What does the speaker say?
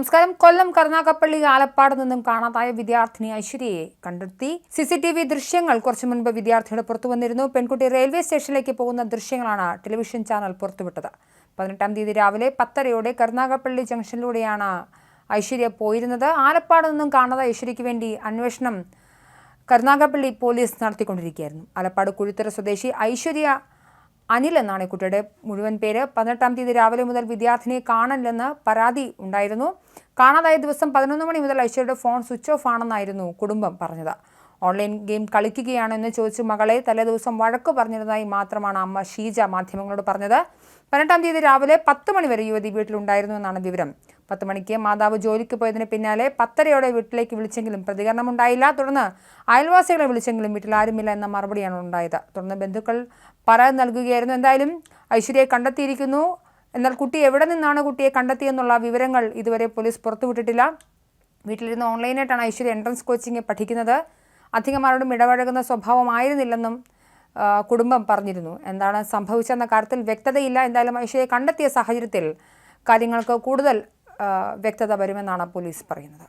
നമസ്കാരം. കൊല്ലം കരുനാഗപ്പള്ളി ആലപ്പാട് നിന്നും കാണാതായ വിദ്യാർത്ഥിനി ഐശ്വര്യയെ കണ്ടെത്തി. സി സി ടി വി ദൃശ്യങ്ങൾ കുറച്ചു മുൻപ് വിദ്യാർത്ഥിയുടെ പുറത്തു വന്നിരുന്നു. പെൺകുട്ടി റെയിൽവേ സ്റ്റേഷനിലേക്ക് പോകുന്ന ദൃശ്യങ്ങളാണ് ടെലിവിഷൻ ചാനൽ പുറത്തുവിട്ടത്. പതിനെട്ടാം തീയതി രാവിലെ പത്തരയോടെ കരുനാഗപ്പള്ളി ജംഗ്ഷനിലൂടെയാണ് ഐശ്വര്യ പോയിരുന്നത്. ആലപ്പാട് നിന്നും കാണാതെ ഐശ്വര്യയ്ക്ക് വേണ്ടി അന്വേഷണം കരുനാഗപ്പള്ളി പോലീസ് നടത്തിക്കൊണ്ടിരിക്കുകയായിരുന്നു. ആലപ്പാട് കുഴിത്തറ സ്വദേശി ഐശ്വര്യ അനിൽ എന്നാണ് കുട്ടിയുടെ മുഴുവൻ പേര്. പതിനെട്ടാം തീയതി രാവിലെ മുതൽ വിദ്യാർത്ഥിനിയെ കാണാനില്ലെന്ന് പരാതി ഉണ്ടായിരുന്നു. കാണാതായ ദിവസം പതിനൊന്ന് മണി മുതൽ ഐശ്വര്യയുടെ ഫോൺ സ്വിച്ച് ഓഫ് ആണെന്നായിരുന്നു കുടുംബം പറഞ്ഞത്. ഓൺലൈൻ ഗെയിം കളിക്കുകയാണെന്ന് ചോദിച്ചു മകളെ. തലേദിവസം വഴക്ക് പറഞ്ഞിരുന്നതായി മാത്രമാണ് അമ്മ ഷീജ മാധ്യമങ്ങളോട് പറഞ്ഞത്. പതിനെട്ടാം തീയതി രാവിലെ പത്ത് മണി വരെ യുവതി വീട്ടിലുണ്ടായിരുന്നു എന്നാണ് വിവരം. പത്ത് മണിക്ക് മാതാവ് ജോലിക്ക് പോയതിന് പിന്നാലെ പത്തരയോടെ വീട്ടിലേക്ക് വിളിച്ചെങ്കിലും പ്രതികരണം ഉണ്ടായില്ല. തുടർന്ന് അയൽവാസികളെ വിളിച്ചെങ്കിലും വീട്ടിൽ ആരുമില്ല എന്ന മറുപടിയാണ് ഉണ്ടായത്. തുടർന്ന് ബന്ധുക്കൾ പരാതി നൽകുകയായിരുന്നു. എന്തായാലും ഐശ്വര്യയെ കണ്ടെത്തിയിരിക്കുന്നു. എന്നാൽ കുട്ടി എവിടെ നിന്നാണ് കുട്ടിയെ കണ്ടെത്തിയെന്നുള്ള വിവരങ്ങൾ ഇതുവരെ പോലീസ് പുറത്തുവിട്ടിട്ടില്ല. വീട്ടിലിരുന്ന് ഓൺലൈനായിട്ടാണ് ഐശ്വര്യ എൻട്രൻസ് കോച്ചിങ് പഠിക്കുന്നത്. അധികമാരോടും ഇടപഴകുന്ന സ്വഭാവമായിരുന്നില്ലെന്നും കുടുംബം പറഞ്ഞിരുന്നു. എന്താണ് സംഭവിച്ചെന്ന കാര്യത്തിൽ വ്യക്തതയില്ല. എന്തായാലും ഐശ്വര്യയെ കണ്ടെത്തിയ സാഹചര്യത്തിൽ കാര്യങ്ങൾക്ക് കൂടുതൽ വ്യക്തത വരുമെന്നാണ് പോലീസ് പറയുന്നത്.